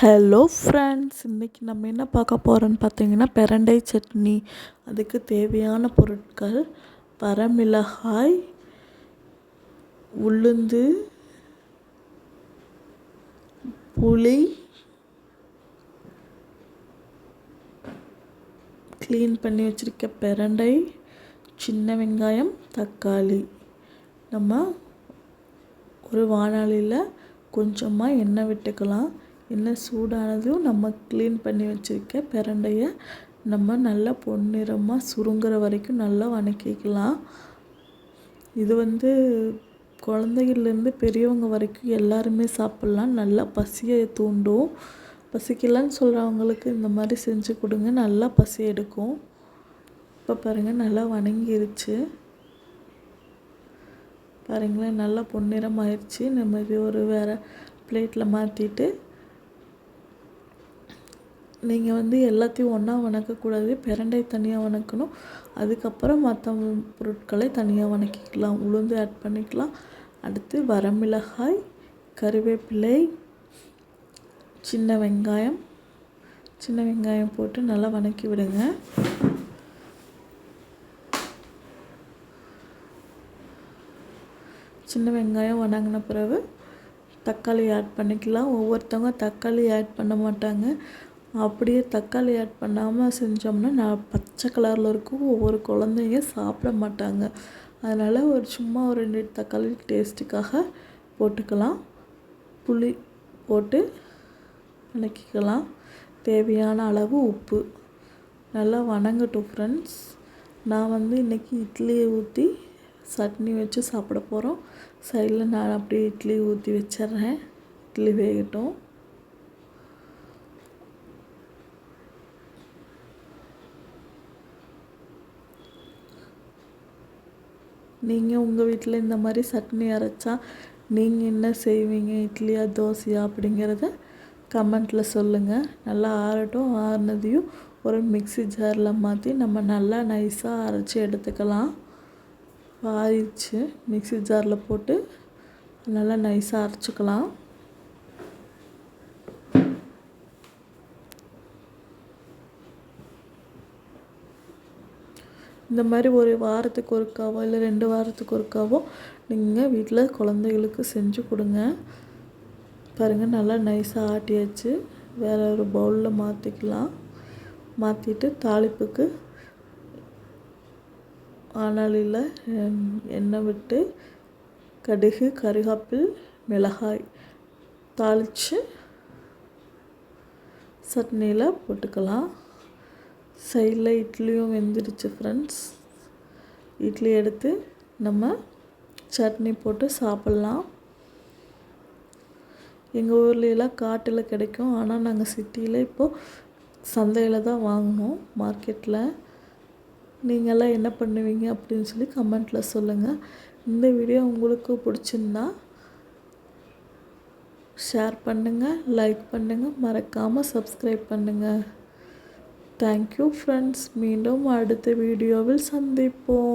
Hello friends இன்றைக்கி நம்ம என்ன பார்க்க போகிறோன்னு பார்த்தீங்கன்னா பெரண்டை சட்னி. அதுக்கு தேவையான பொருட்கள் வரமிளகாய் உளுந்து புளி க்ளீன் பண்ணி வச்சுருக்க பெரண்டை சின்ன வெங்காயம் தக்காளி. நம்ம ஒரு வானாலியில் கொஞ்சமாக எண்ணெய் விட்டுக்கலாம். எண்ணெய் சூடானதும் நம்ம க்ளீன் பண்ணி வச்சுருக்க பிரண்டையை நம்ம நல்லா பொன்னிறமாக சுருங்குற வரைக்கும் நல்லா வணக்கிக்கலாம். இது வந்து குழந்தைகள்லேருந்து பெரியவங்க வரைக்கும் எல்லாருமே சாப்பிட்லாம். நல்லா பசியை தூண்டும். பசிக்கலான்னு சொல்கிறவங்களுக்கு இந்த மாதிரி செஞ்சு கொடுங்க. நல்லா பசி எடுக்கும். இப்போ பாருங்கள் நல்லா வணங்கிருச்சு. பாருங்களேன் நல்லா பொன்னிறம் ஆயிடுச்சு நம்ம இது ஒரு வேறு பிளேட்டில் மாற்றிட்டு நீங்கள் வந்து எல்லாத்தையும் ஒன்றா வணக்கக்கூடாது பிரண்டை தனியாக வணக்கணும். அதுக்கப்புறம் மற்ற பொருட்களை தனியாக வணக்கிக்கலாம். உளுந்து ஆட் பண்ணிக்கலாம். அடுத்து வரமிளகாய் கருவேப்பிலை சின்ன வெங்காயம். சின்ன வெங்காயம் போட்டு நல்லா வணக்கி விடுங்க. சின்ன வெங்காயம் வணங்கின பிறகு தக்காளி ஆட் பண்ணிக்கலாம். ஒவ்வொருத்தவங்க தக்காளி ஆட் பண்ண மாட்டாங்க. அப்படியே தக்காளி ஆட் பண்ணாமல் செஞ்சோம்னா நான் பச்சை கலரில் இருக்கும். ஒவ்வொரு குழந்தைங்க சாப்பிட மாட்டாங்க. அதனால் ஒரு சும்மா ஒரு ரெண்டு தக்காளி டேஸ்ட்டுக்காக போட்டுக்கலாம். புளி போட்டு வணக்கிக்கலாம். தேவையான அளவு உப்பு. நல்லா வணங்கட்டும் ஃப்ரெண்ட்ஸ் நான் வந்து இன்றைக்கி இட்லியை ஊற்றி சட்னி வச்சு சாப்பிட போகிறோம் சைடில் நான் அப்படியே இட்லி ஊற்றி வச்சிட்றேன். இட்லி வேகட்டும். நீங்கள் உங்கள் வீட்டில் இந்த மாதிரி சட்னி அரைச்சா நீங்கள் என்ன செய்வீங்க? இட்லியா தோசையா? அப்படிங்கிறத கமெண்ட்டில் சொல்லுங்கள் நல்லா ஆறட்டும் ஆறுனதையும் ஒரு மிக்சி ஜாரில் மாற்றி நம்ம நல்லா நைஸாக அரைச்சி எடுத்துக்கலாம். ஆறிடுச்சு. மிக்சி ஜாரில் போட்டு நல்லா நைஸாக அரைச்சிக்கலாம். இந்த மாதிரி ஒரு வாரத்துக்கு ஒருக்காவோ இல்லை ரெண்டு வாரத்துக்கு ஒருக்காவோ நீங்கள் வீட்டில் குழந்தைகளுக்கு செஞ்சு கொடுங்க. பாருங்கள் நல்லா நைஸாக ஆட்டியாச்சு. வேறு ஒரு பவுலில் மாற்றிக்கலாம் மாற்றிட்டு தாளிப்புக்கு ஆனாலில் எண்ணெய் விட்டு கடுகு கருகாப்பில் மிளகாய் தாளித்து சட்னியில் போட்டுக்கலாம். சைடில் இட்லியும் வெந்துடுச்சு ஃப்ரெண்ட்ஸ் இட்லி எடுத்து நம்ம சட்னி போட்டு சாப்பிட்லாம். எங்கள் ஊர்லலாம் காட்டில் கிடைக்கும். ஆனால் நாங்கள் சிட்டியில் இப்போது சந்தையில் தான் வாங்கினோம் மார்க்கெட்டில் நீங்கள்லாம் என்ன பண்ணுவீங்க அப்படின்னு சொல்லி கமெண்ட்டில் சொல்லுங்கள் இந்த வீடியோ உங்களுக்கு பிடிச்சிருந்தா ஷேர் பண்ணுங்கள் லைக் பண்ணுங்கள் மறக்காமல் சப்ஸ்கிரைப் பண்ணுங்கள் தேங்க்யூ ஃப்ரெண்ட்ஸ் மீண்டும் அடுத்த வீடியோவில் சந்திப்போம்.